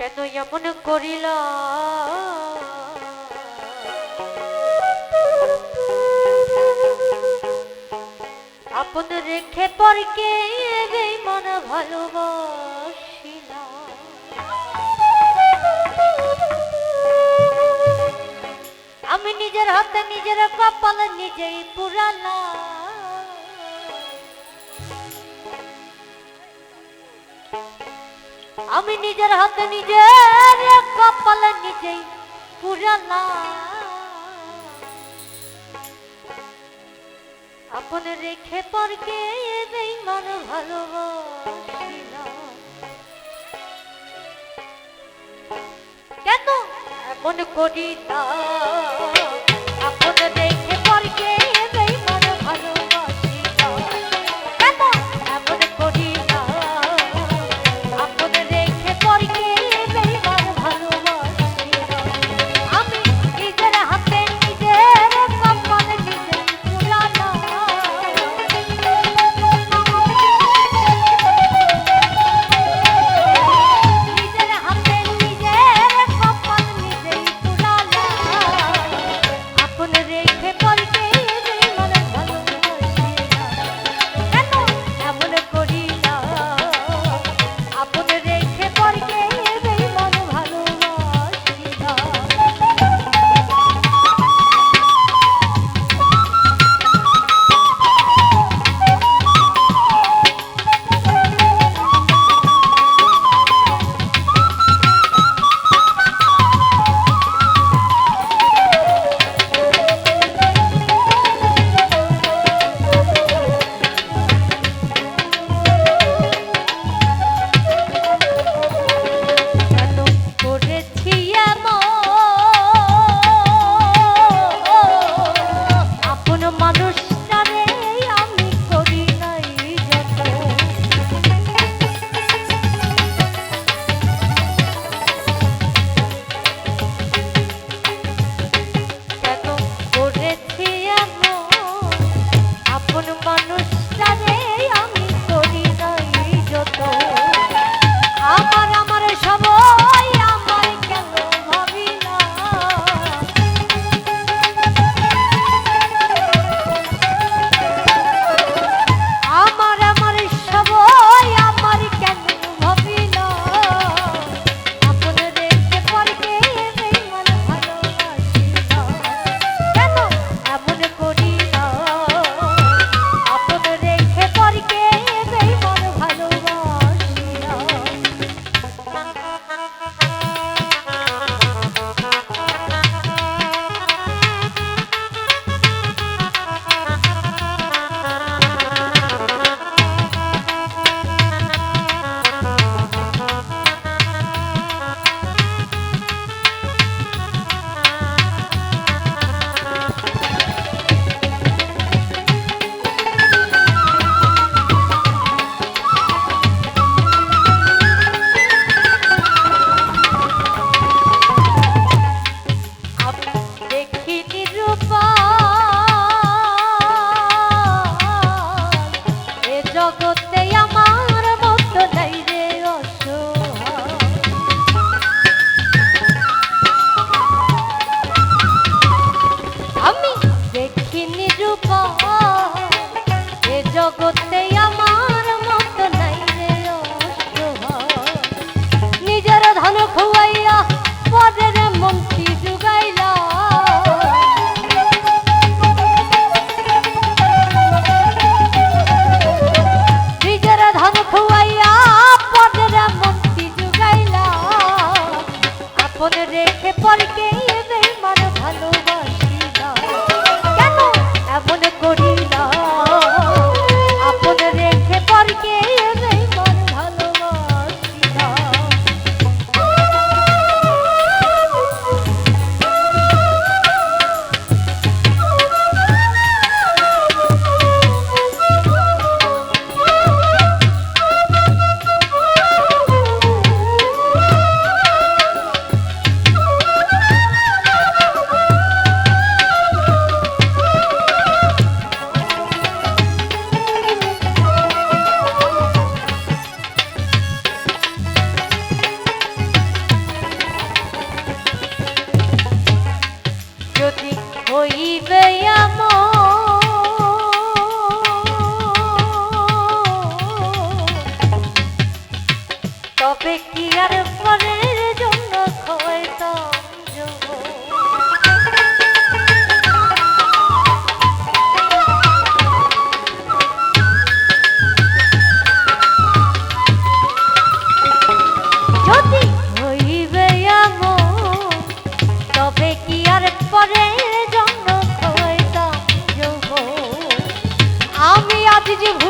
কেন এমন করিল? আপন রেখে পরকে রে মন ভালোবাসিল? আমি নিজের হাতে নিজের কপাল নিজেই পুরালাম। আমি নিজের হাতে নিজের কপালে নিজেই পুরালাম। আপন রেখে পরকে নেই মন ভালো কেন এমন করি তা নজর ভালোবাসি কেন এমন করি? সাথে যে